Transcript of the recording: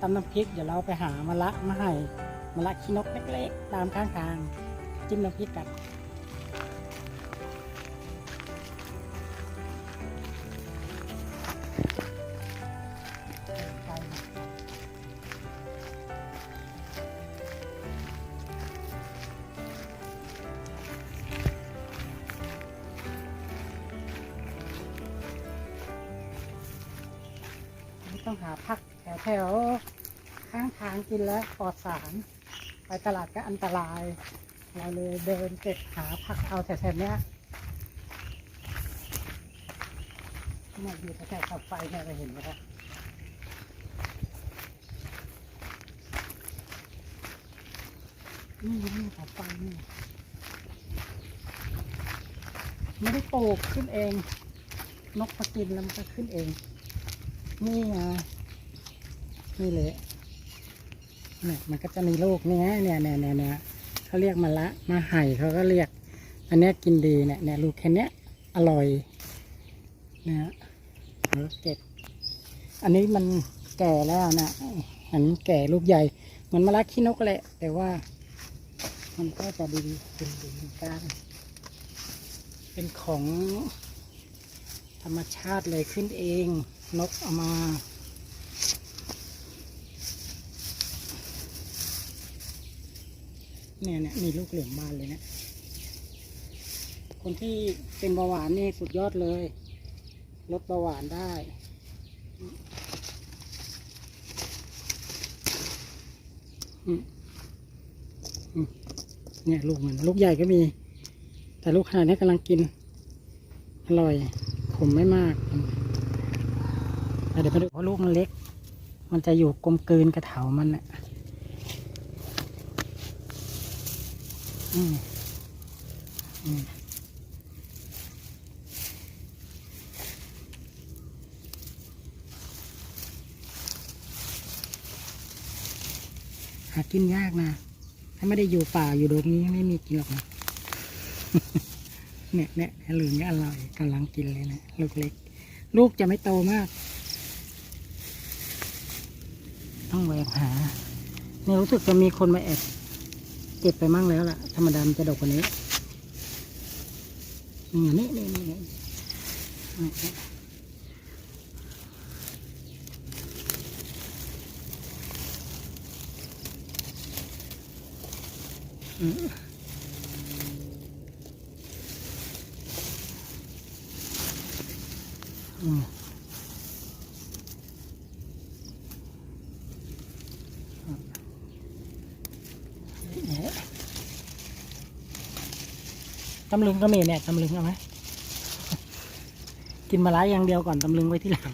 ตำน้ำพริกเดี๋ยวเราไปหามะละมาให้มะละขี้นกเล็กๆ ตามข้างทาง จิ้มน้ำพริกกัน ต้องหาพักแถวแถวๆข้างทางกินแล้วปลอดสาร ไปตลาดก็อันตราย เราเลยเดินเก็บหาผักเอาแถวๆเนี้ยเนี่ยอยู่แถวๆเสาไฟเนี่ยเราเห็นไหมครับนี่นี่เสาไฟนี่ไม่ได้ปลูกขึ้นเอง นกมากินแล้วมันก็ขึ้นเอง นี่ไงนี่เลยเนี่ยมันก็จะมีลูกเนี้ยเนี่ยเนี่ยเนี่ยเนี่ยเขาเรียกมาละมาไห่เขาก็เรียก อันนี้กินดีเนี่ยเนี่ยลูกแค่เนี้ยอร่อยนะฮะเก็บ อันนี้มันแก่แล้วนะอันแก่ลูกใหญ่เหมันมาละขี้นกแหละ แต่ว่า มันก็จะดีเป็นดีกันเป็นของธรรมชาติเลยขึ้นเอง นกเอามา เนี่ยเนี่ยมีลูกเหลืองบานเลยเนะคนที่เป็นเบาหวานนี่สุดยอดเลย ลดเบาหวานได้เนี่ยลูกมันลูกใหญ่ก็มี แต่ลูกขนาดนี้กำลังกิน อร่อย ขมไม่มากแต่ เดี๋ยวไปดูเพราะลูกมันเล็ก มันจะอยู่กลมกลืนกระเถามันน่ะอืมอืมหากินยากนะ ถ้าไม่ได้อยู่ป่าอยู่ดงนี้ไม่มีกินหรอกนะเนี่ยเนี่ยหลืองเนี่ยอร่อยกำลังกินเลยนะ ลูกเล็ก ลูกจะไม่โตมาก ต้องแหวกหาเนี่ยรู้สึกจะมีคนมาแอบเก็บไปมั่งแล้วล่ะ ธรรมดามันจะดกกว่านี้นี่นี่นี่นี่นี่นี่อืมอืมเนี่ย ตำลึงก็มีเนี่ยตำลึงเอาไหมกินมาหลายอย่างเดียวก่อนตำลึงไว้ที่หลัง